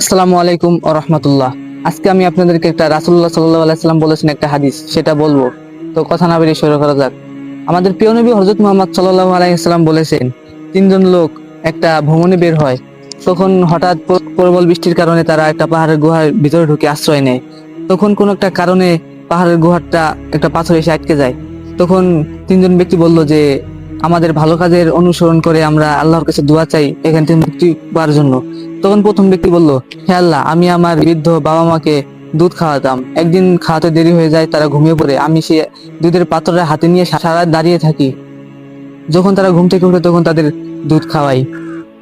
আসসালামু আলাইকুম ও রহমতুল্লাহ। আজকে আমি আপনাদেরকে একটা রাসুল্লাহ সাল্লাহ আলাইসাল্লাম বলেছেন একটা হাদিস, সেটা বলব। তো কথা না বেরিয়ে শুরু করা যাক। আমাদের প্রিয় নবী হজরত মোহাম্মদ সাল্লাহ আলাইসাল্লাম বলেছেন, তিনজন লোক একটা ভ্রমণে বের হয়। তখন হঠাৎ প্রবল বৃষ্টির কারণে তারা একটা পাহাড়ের গুহার ভিতরে ঢুকে আশ্রয় নেয়। তখন কোনো একটা কারণে পাহাড়ের গুহারটা একটা পাথর এসে আটকে যায়। তখন তিনজন ব্যক্তি বলল যে, আমাদের ভালো কাজের অনুসরণ করে আমরা আল্লাহর কাছে দোয়া চাই, এখান থেকে মুক্তি পাওয়ার জন্য। তখন প্রথম ব্যক্তি বলল, হে আল্লাহ, আমি আমার বৃদ্ধ বাবা মাকে দুধ খাওয়াতাম। একদিন খাওয়াতে দেরি হয়ে যায়, তারা ঘুমিয়ে পড়ে। আমি সে দুধের পাত্রটা হাতে নিয়ে সারা দাঁড়িয়ে থাকি। যখন তারা ঘুম থেকে উঠে, তখন তাদের দুধ খাওয়াই।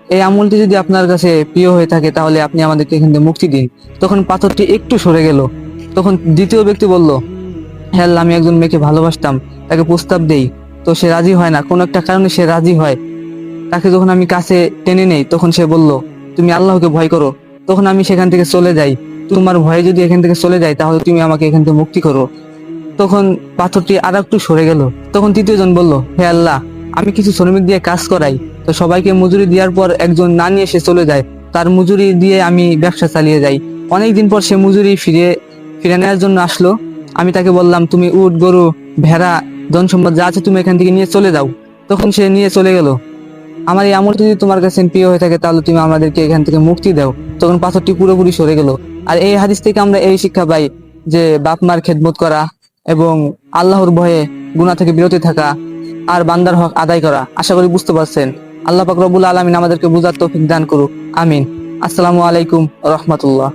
এই আমলটি যদি আপনার কাছে প্রিয় হয়ে থাকে, তাহলে আপনি আমাদেরকে এখান থেকে মুক্তি দিন। তখন পাথরটি একটু সরে গেল। তখন দ্বিতীয় ব্যক্তি বলল, হে আল্লাহ, আমি একজন মেয়েকে ভালোবাসতাম, তাকে প্রস্তাব দেই। তো সে রাজি হয় না। কোনো একটা কারণে সে রাজি হয়। তাকে যখন আমি কাছে টেনে নেই, তখন সে বলল তুমি আল্লাহকে ভয় করো, তখন আমি সেখান থেকে চলে যাই। তোমার ভয়ে যদি এখান থেকে চলে যাই, তাহলে তুমি আমাকে এখান থেকে মুক্তি করো। তখন পাথরটি আর একটু সরে গেল। তখন তৃতীয় জন বলল, হে আল্লাহ, আমি কিছু শ্রমিক দিয়ে কাজ করাই। তো সবাইকে মজুরি দেওয়ার পর একজন না নিয়ে সে চলে যায়। তার মজুরি দিয়ে আমি ব্যবসা চালিয়ে যাই। অনেকদিন পর সে মজুরি ফিরে ফিরে নেওয়ার জন্য আসলো। আমি তাকে বললাম, তুমি উট, গরু, ভেড়া ধন সম্পদ যা আছে তুমি এখান থেকে নিয়ে চলে যাও। তখন সে নিয়ে চলে গেল। আমার এই আমল যদি তোমার কাছে প্রিয় হয়ে থাকে, তাহলে তুমি আমাদেরকে এখান থেকে মুক্তি দাও। তখন পাথরটি পুরোপুরি সরে গেল। আর এই হাদিস থেকে আমরা এই শিক্ষা পাই যে, বাপ মার খেদমত করা এবং আল্লাহর ভয়ে গুনা থেকে বিরতি থাকা আর বান্দার হক আদায় করা। আশা করি বুঝতে পারছেন। আল্লাহ পাক রব্বুল আলামিন আমাদেরকে বুঝার তৌফিক দান করুক। আমিন। আসসালামু আলাইকুম রহমতুল্লাহ।